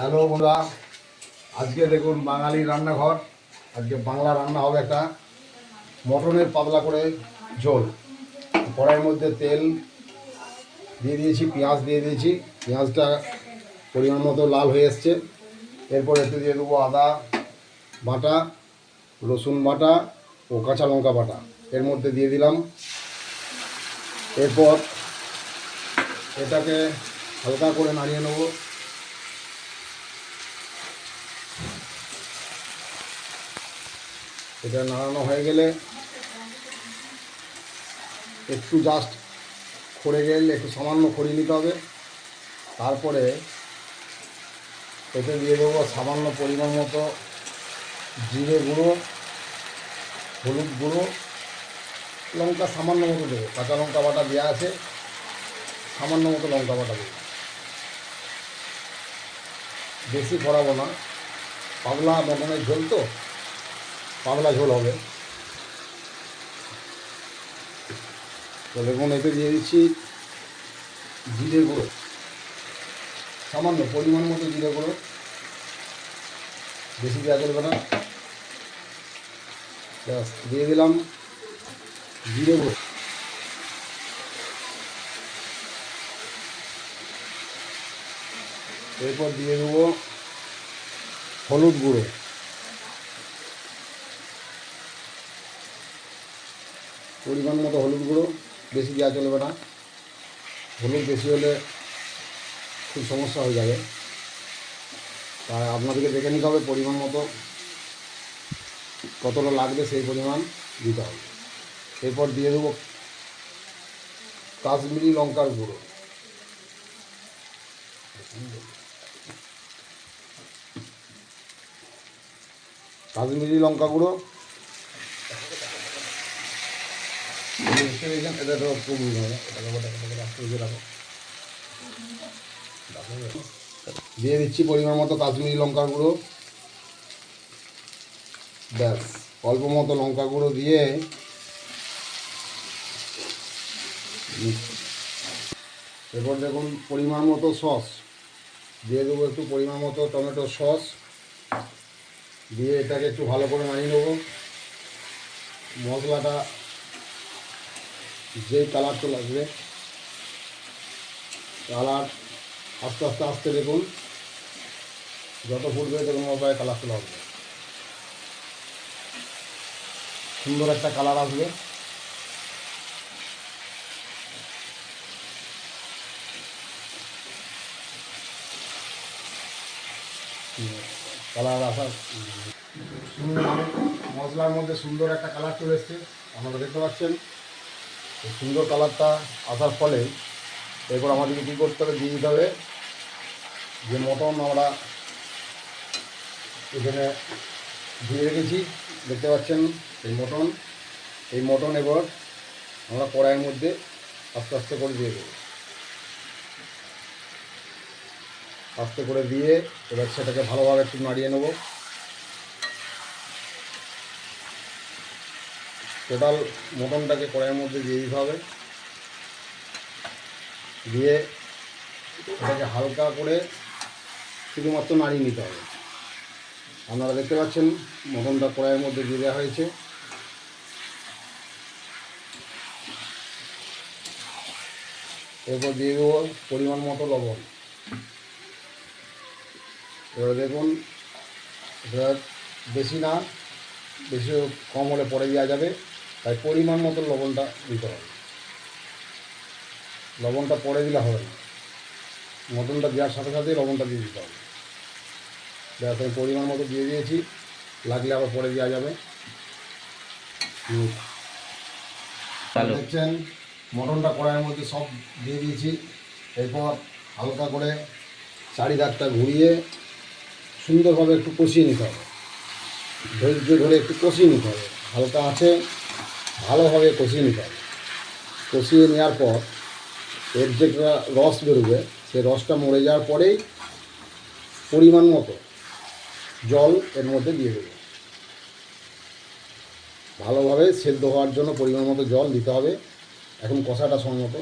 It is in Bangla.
হ্যালো বন্ধুরা, আজকে দেখুন বাঙালি রান্নাঘর, আজকে বাংলা রান্না হবে একটা। মটনের পাতলা করে ঝোল, কড়াইয়ের মধ্যে তেল দিয়ে দিয়েছি, পেঁয়াজ দিয়ে দিয়েছি। পেঁয়াজটা পরিমাণ মতো লাল হয়ে এসছে। এরপর একটু দিয়ে দেবো আদা বাটা, রসুন বাটা ও কাঁচা লঙ্কা বাটা। এর মধ্যে দিয়ে দিলাম। এরপর এটাকে হালকা করে নাড়িয়ে নেব। এটা নাড়ানো হয়ে গেলে একটু জাস্ট খড়ে গেলে একটু সামান্য খড়ি নিতে হবে। তারপরে এতে দিয়ে দেবো সামান্য পরিমাণ মতো জিরে গুঁড়ো, হলুদ গুঁড়ো, লঙ্কা সামান্য মতো দেবো। কাঁচা লঙ্কা বাটা দেওয়া আছে, সামান্য মতো লঙ্কা বাটা দেবো। বেশি করাবো না, পাতলা মটনের ঝোল তো। পাতলা ঝোল হবে। তো এতে দিয়ে দিচ্ছি জিরে গুঁড়ো। সামান্য পরিমাণ মতো জিরে গুঁড়ো। বেশি দেওয়া চলবে না। দিয়ে দিলাম জিরে গুঁড়ো। এরপর দিয়ে দেবো হলুদ গুঁড়ো। পরিমাণ মতো হলুদ গুঁড়ো বেশি দেওয়া চলবে না। হলুদ বেশি হলে খুব সমস্যা হয়ে যাবে। তাই আপনাদেরকে দেখে নিতে হবে পরিমাণ মতো কতটা লাগবে সেই পরিমাণ দিতে হবে। এরপর দিয়ে দেবো কাশ্মীরি লঙ্কার গুঁড়ো। কাশ্মীরি লঙ্কা গুঁড়ো খুব দিয়ে দিচ্ছি পরিমাণ মতো কাশ্মীরি লঙ্কার গুঁড়ো। ব্যাস, অল্প মতো লঙ্কা গুঁড়ো দিয়ে এরপর দেখুন পরিমাণ মতো সস। দিয়ে দেবো একটু পরিমাণ মতো টমেটো সস। দিয়ে এটাকে একটু ভালো করে মানিয়ে নেব। মশলাটা যেই কালার আসবে কালার আস্তে আস্তে আস্তে দেখুন, যত ফুটবে দেখুন মশলায় কালার চলে আসবে। সুন্দর একটা কালার আসবে। কালার আসার সুন্দর মশলার মধ্যে সুন্দর একটা কালার চলে এসছে, আপনারা দেখতে পাচ্ছেন। এই সুন্দর কালারটা আসার ফলে এরপর আমাদেরকে কী করতে হবে? দিয়ে দিতে হবে যে মটন আমরা এখানে ধুয়ে রেখেছি। দেখতে পাচ্ছেন এই মটন। এই মটন এবার আমরা কড়াইয়ের মধ্যে আস্তে আস্তে করে দিয়ে দেবো। আস্তে করে দিয়ে এবার সেটাকে ভালোভাবে একটু নাড়িয়ে নেব। টোটাল মটনটাকে কড়াইয়ের মধ্যে দিয়ে দিতে হবে। দিয়ে এটাকে হালকা করে শুধুমাত্র নাড়িয়ে নিতে হবে। আপনারা দেখতে পাচ্ছেন মটনটা কড়াইয়ের মধ্যে দিয়ে দেওয়া হয়েছে। এরপর দিয়ে দেবো পরিমাণ মতো লবণ। এবার দেখুন বেশি না, বেশি কম হলে পরে দেওয়া যাবে। তাই পরিমাণ মতো লবণটা দিতে হবে। লবণটা পরে দিলে হবে না। মটনটা দেওয়ার সাথে সাথে লবণটা দিয়ে দিতে হবে। ব্যাস আমি পরিমাণ মতো দিয়ে দিয়েছি। লাগলে আবার পরে দেওয়া যাবে। দেখছেন মটনটা কড়াইয়ের মধ্যে সব দিয়ে দিয়েছি। এরপর হালকা করে চারিদারটা ঘুরিয়ে সুন্দরভাবে একটু কষিয়ে নিতে হবে। ধৈর্য ধরে একটু কষিয়ে নিতে হবে। হালকা আছে। ভালোভাবে কষিয়ে নিতে হবে। কষিয়ে নেওয়ার পর এর যে রস বেরোবে, সেই রসটা মরে যাওয়ার পরেই পরিমাণ মতো জল এর মধ্যে দিয়ে দেবে। ভালোভাবে সেদ্ধ হওয়ার জন্য পরিমাণ মতো জল দিতে হবে। এখন কষাটা সম্মত